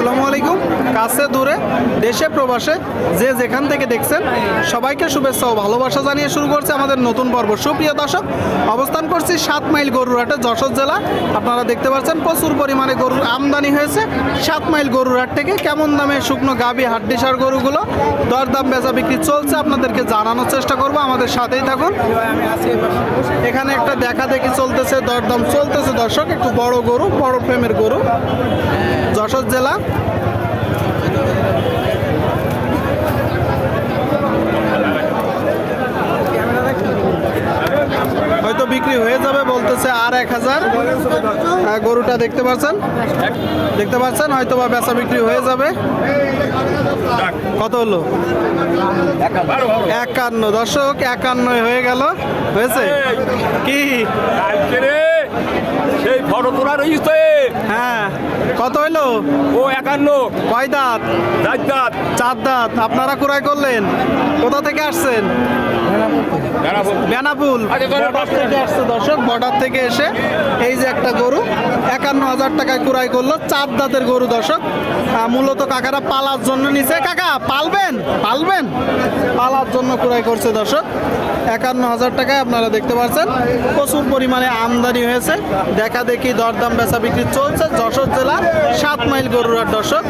আসসালামু আলাইকুম। কাছে, দূরে, দেশে, প্রবাসে, যে যেখান থেকে দেখছেন, সবাইকে শুভেচ্ছা ও ভালোবাসা জানিয়ে শুরু করছে আমাদের নতুন পর্ব। সুপ্রিয় দর্শক, অবস্থান করছি সাত মাইল গরুরহাটে, যশোর জেলা। আপনারা দেখতে পাচ্ছেন, প্রচুর পরিমাণে গরুর আমদানি হয়েছে। সাত মাইল গরুরহাট থেকে কেমন দামে শুকনো গাবি, হাড্ডিসার গরুগুলো দরদাম বেচা বিক্রি চলছে আপনাদেরকে জানানোর চেষ্টা করব। আমাদের সাথেই থাকুন। এখানে একটা দেখা দেখি চলতেছে, দরদাম চলতেছে দর্শক, একটু বড় গরু, বড় প্রেমের গরু। যশোর জেলা হয়তো বিক্রি হয়ে যাবে বলতেছে আর এক হাজার। আহ, গরুটা দেখতে পাচ্ছেন দেখতে পাচ্ছেন হয়তো বা বেচা বিক্রি হয়ে যাবে। কত হলো? একান্ন। দর্শক একান্ন হয়ে গেল। হয়েছে? কি? সেই ফটো তোলার হইছে হ্যাঁ কত হইল? ও একান্ন। কয় দাঁত? রাত দাঁত। চার দাঁত। আপনারা ক্রয় করলেন? কোথা থেকে আসছেন? বেনাপুল আচ্ছা, আসছে দর্শক বর্ডার থেকে এসে এই যে একটা গরু একান্ন হাজার টাকায় ক্রয় করল চার দাঁতের গরু দর্শক। মূলত কাকারা পালার জন্য নিছে। কাকা পালবেন? পালবেন? পালার জন্য ক্রয় করছে দর্শক। একান্ন হাজার টাকায় আপনারা দেখতে পাচ্ছেন প্রচুর পরিমাণে আমদানি হয়েছে। দেখা দেখি দরদাম বেচা বিক্রি চলছে। যশোর জেলা সাত মাইল গরুর দর্শক।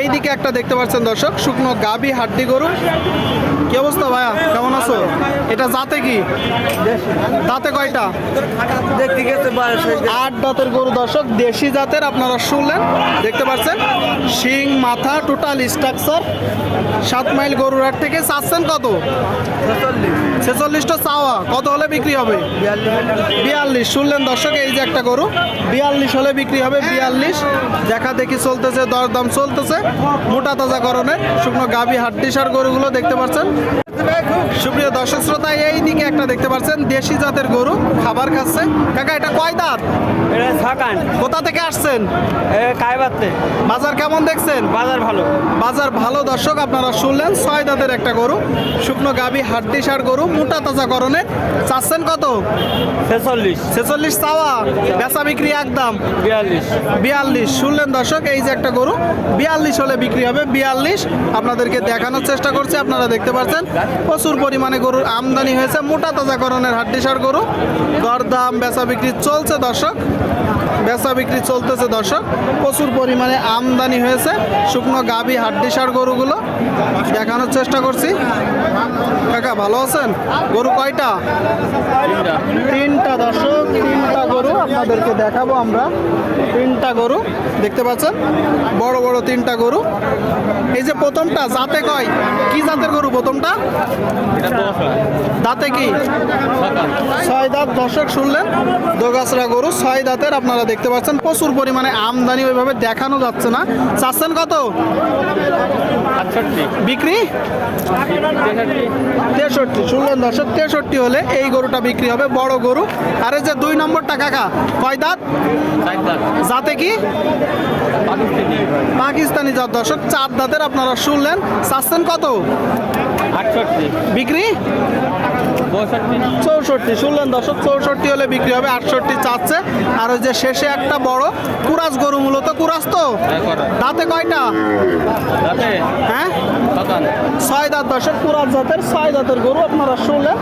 এই দিকে একটা দেখতে পাচ্ছেন দর্শক শুকনো গাবি হাড্ডি গরু। কি অবস্থা ভাইয়া? কেমন আছো? এটা জাতে কি? দাঁতে কয়টা? দেখতে গেছে আট দাঁতের গরু দর্শক। দেশি জাতের আপনারা শুনলেন দেখতে পাচ্ছেন। শিং মাথা টোটাল স্ট্রাকচার সাত মাইল গরুর হাট থেকে চাচ্ছেন কত? ছেচল্লিশটা চাওয়া। কত হলে বিক্রি হবে? বিয়াল্লিশ। শুনলেন দর্শক এই যে একটা গরু। বিয়াল্লিশ হলে বিক্রি হবে বিয়াল্লিশ। দেখা দেখি চলতেছে দরদাম চলতেছে। মোটা তাজা করণের শুকনো গাভী হাড্ডিসার গরুগুলো দেখতে পাচ্ছেন। দর্শক শ্রোতা এই দিকে একটা দেখতে পাচ্ছেন দেশি জাতের গরু খাবার খাচ্ছে। কাকা এটা কয় দাঁত? এটা ছাকান। কোথা থেকে আসছেন? এ কায়বাতে বাজার কেমন দেখছেন? বাজার ভালো। বাজার ভালো দর্শক আপনারা শুনলেন ছয় দাঁতের একটা গরু শুকনো গাভী হাড্ডি সার গরু মোটা তাজা করণে চাচ্ছেন কত? ছেচল্লিশ। ছেচল্লিশ চাওয়া বেচা বিক্রি একদম। বিয়াল্লিশ। বিয়াল্লিশ। শুনলেন দর্শক এই যে একটা গরু বিয়াল্লিশ হলে বিক্রি হবে বিয়াল্লিশ। আপনাদেরকে দেখানোর চেষ্টা করছি আপনারা দেখতে পাচ্ছেন প্রচুর পরিমাণে গরুর আমদানি হয়েছে, মোটা তাজা করণের হাড্ডিসার গরু। দরদাম, বেচা বিক্রি চলছে দর্শক। বেচা বিক্রি চলতেছে দর্শক। প্রচুর পরিমাণে আমদানি হয়েছে, শুকনো গাভী হাড্ডিসার গরুগুলো। দেখানোর চেষ্টা করছি। কাকা ভালো আছেন? গরু কয়টা? তিনটা। দর্শক তিনটা গরু আপনাদেরকে দেখাবো আমরা। তিনটা গরু দেখতে পাচ্ছেন? বড় বড় তিনটা গরু। এই যে প্রথমটা জাতে কয়? কি জাতের গরু প্রথমটা? দাঁতে কি? ছয় দাঁত। দর্শক শুনলেন? দোগাছরা গরু ছয় দাঁতের আপনারা দেখতে পাচ্ছেন। প্রচুর পরিমাণে আমদানি ওইভাবে দেখানো যাচ্ছে না। চাচ্ছেন কত? বিক্রি? তেষট্টি শুনলেন দর্শক তেষট্টি হলে এই গরুটা বিক্রি হবে বড় গরু। আর এই যে দুই নম্বরটা কাকা কয় দাঁত? যাতে কি? পাকিস্তানি। যা দর্শক চার দাঁতের আপনারা শুনলেন। চাচ্ছেন কত? আটষট্টি। বিক্রি? চৌষট্টি। শুনলেন দর্শক চৌষট্টি হলে বিক্রি হবে আটষট্টি চাচ্ছে। আর ওই যে শেষে একটা বড় কুরাস গরু মূলত কুরাস তো? দাঁতে কয়টা? হ্যাঁ? ছয় দাঁত দর্শক কুরাস জাতের ছয় দাঁতের গরু আপনারা শুনলেন।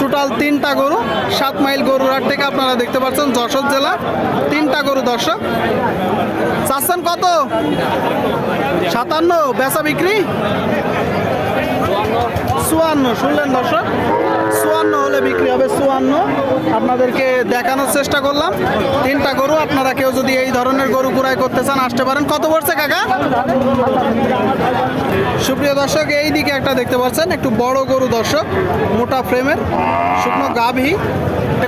টোটাল তিনটা গরু সাত মাইল গরুর হাট থেকে আপনারা দেখতে পাচ্ছেন যশোর জেলা তিনটা গরু দর্শক। চাচ্ছেন কত? সাতান্ন বেচা বিক্রি? চুয়ান্ন শুনলেন দর্শক। চুয়ান্ন হলে বিক্রি হবে চুয়ান্ন। আপনাদেরকে দেখানোর চেষ্টা করলাম। তিনটা গরু আপনারা কেউ যদি এই ধরনের গরু কুড়াই করতে চান আসতে পারেন। কত পড়ছে কাকা? সুপ্রিয় দর্শক এই দিকে একটা দেখতে পাচ্ছেন একটু বড় গরু দর্শক মোটা ফ্রেমের শুকনো গাভী।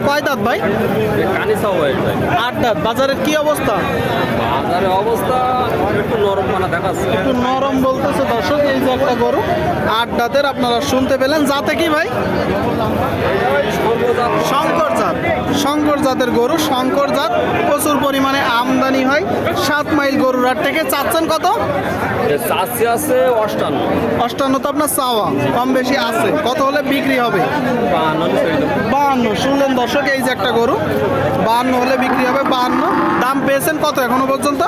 কয় দাঁত ভাই? আট দাঁত। বাজারের কি অবস্থা? বাজারের অবস্থা একটু নরম মানা দেখাচ্ছে। একটু নরম বলতেছে দর্শক এই যে একটা গরু। আট দাঁতের আপনারা শুনতে পেলেন। যাতে কি ভাই? শঙ্কর জাত। শঙ্কর জাতের গরু শঙ্কর জাত। প্রচুর পরিমাণে আমদানি হয়। সাত মাইল গরুর হাট থেকে। চাচ্ছেন কত? আছে অষ্টান্ন। অষ্টান্ন তো আপনার চাওয়া। কম বেশি আছে। কত হলে বিক্রি হবে? বাহান্ন। শুনলেন দর্শক এই যে একটা গরু। বাহান্ন হলে বিক্রি হবে বাহান্ন। দাম পেয়েছেন কত এখনও পর্যন্ত?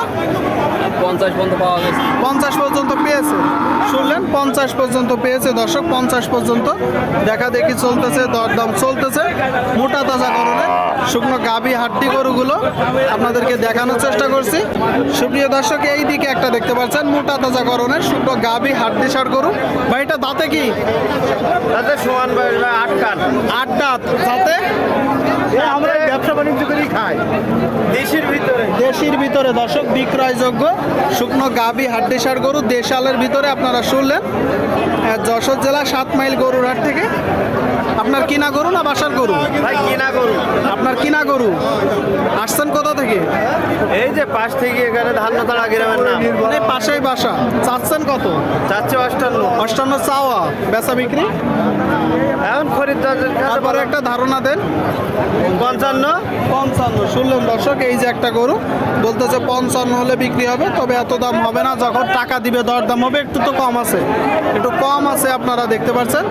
পঞ্চাশ পর্যন্ত পাওয়া গেছে। পঞ্চাশ পর্যন্ত পেয়েছে। শুনলেন? পঞ্চাশ পর্যন্ত পেয়েছে। দর্শক পঞ্চাশ পর্যন্ত। দেখা দেখি চলতেছে দরদাম চলতেছে। মোটা তাজা করণের শুকনো গাবি হাড্ডি গরুগুলো আপনাদেরকে দেখানোর চেষ্টা করছি। সুপ্রিয় দর্শক এই দিকে একটা দেখতে পাচ্ছেন মোটা তাজা করণের শুকনো গাবি হাড্ডি সার গরু। ভাই এটা দাঁতে কি? তাতে সমান আট কান। আট দাঁত। দাঁতে? আমরা ব্যবসা বাণিজ্য করেই খাই। দেশের ভিতরে। দেশির ভিতরে দর্শক বিক্রয়যোগ্য শুকনো গাবি হাড্ডি সার গরু দেশালের ভিতরে আপনারা শুনলেন। যশোর জেলা সাত মাইল গরুর হাট থেকে। আপনার কিনা গরু না বাসার গরু? ভাই কিনা গরু? আপনার কিনা গরু? আসছেন কোথা থেকে? এই যে পাশ থেকে এখানে ধান্যতলা গ্রামের নাম। এই পাশেই বাসা। চাচ্ছেন কত? চারশো অষ্টান্ন। অষ্টান্ন চাওয়া। বেচা বিক্রি? এখন খরিদ্দারদের কাছে তারপরে একটা ধারণা দেন। পঞ্চান্ন। পঞ্চান্ন। শুনলেন দর্শক এই যে একটা গরু বলতেছে পঞ্চান্ন হলে বিক্রি হবে তবে এত দাম হবে না। যখন টাকা দিবে দর দাম হবে একটু তো কম আছে। একটু কম আছে আপনারা দেখতে পাচ্ছেন।